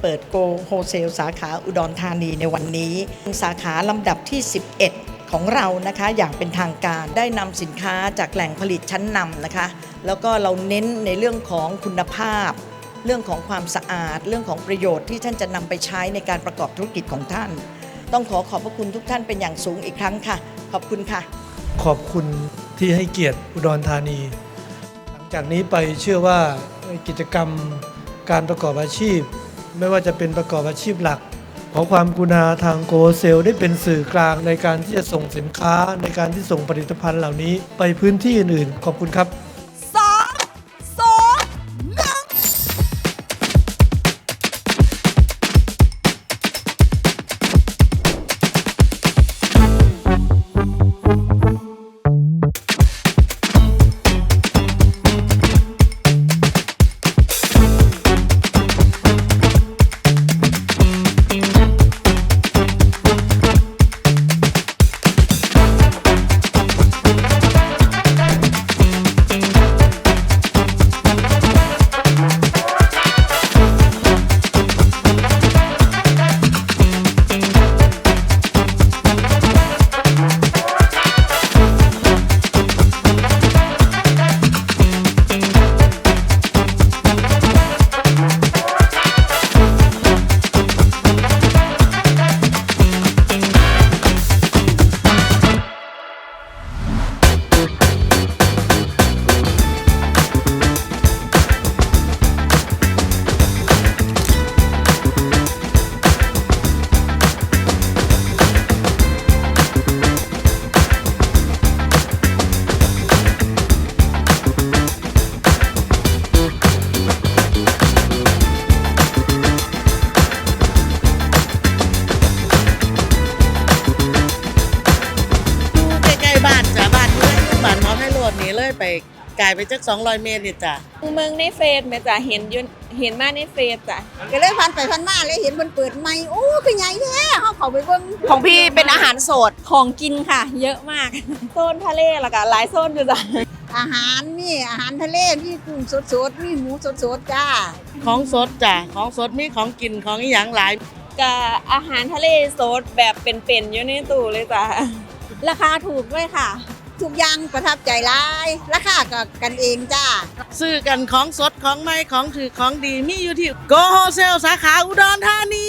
เปิดโกโฮเซลสาขาอุดรธานีในวันนี้ สาขาลำดับที่ 11 ของเรานะคะอย่างเป็นทางการได้นำสินค้าจากแหล่งผลิตชั้นนำนะคะ แล้วก็เราเน้นในเรื่องของคุณภาพ เรื่องของความสะอาด เรื่องของประโยชน์ที่ท่านจะนำไปใช้ในการประกอบธุรกิจของท่าน ต้องขอขอบพระคุณทุกท่านเป็นอย่างสูงอีกครั้งค่ะ ขอบคุณค่ะ ขอบคุณที่ให้เกียรติอุดรธานี หลังจากนี้ไปเชื่อว่ากิจกรรมการประกอบอาชีพ ไม่ว่าจะเป็นประกอบอาชีพหลัก ขอความกุณาทางโกเซล ได้เป็นสื่อกลางในการที่จะส่งสินค้าในการที่ส่งผลิตภัณฑ์เหล่านี้ไปพื้นที่อื่นๆ ขอบคุณครับ นหมอให้โหลดหนีเลยไปไกลไปจัก200เมตรนี่จ้ะเมืองในเฟซแม่จ้ะเห็นอยืนเห็นมาในเฟซจ้ะก็เลยพันไปพันมาเลยเห็นมันเปิดใหม่โอ้คือใหญ่แท้เฮาเข้าไปเบิ่งของพี่เป็นอาหารสดของกินค่ะ เยอะมากโซนทะเลแล้วก็หลายโซนอยู่จ้ะอาหารนี่อาหารทะเลมีกุ้งสดๆมีหมูสดๆจ้า ของสดจ้ะของสดมีของกินของอหย่างหลายกับอาหารทะเลสดแบบเป็นๆอยู่ในตู้เลยจ้ะราคาถูกด้วยค่ะ ทุกอย่างประทับใจหลายราคาก็กันเองจ้า ซื้อกันของสดของใหม่ของถือของดีมีอยู่ที่โกโฮเซลสาขาอุดรธานี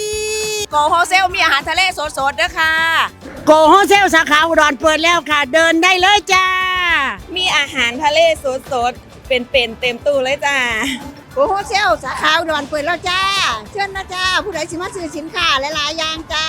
โกโฮเซลมีอาหารทะเลสดๆด้วยค่ะ โกโฮเซลสาขาอุดรเปิดแล้วค่ะ เดินได้เลยจ้า มีอาหารทะเลสดๆเป็นๆเต็มตู้เลยจ้ะโกโฮเซลสาขาอุดรเปิดแล้วจ้า เชิญนะจ้า ผู้ใดสิมาซื้อสินค้าหลายๆอย่างจ้า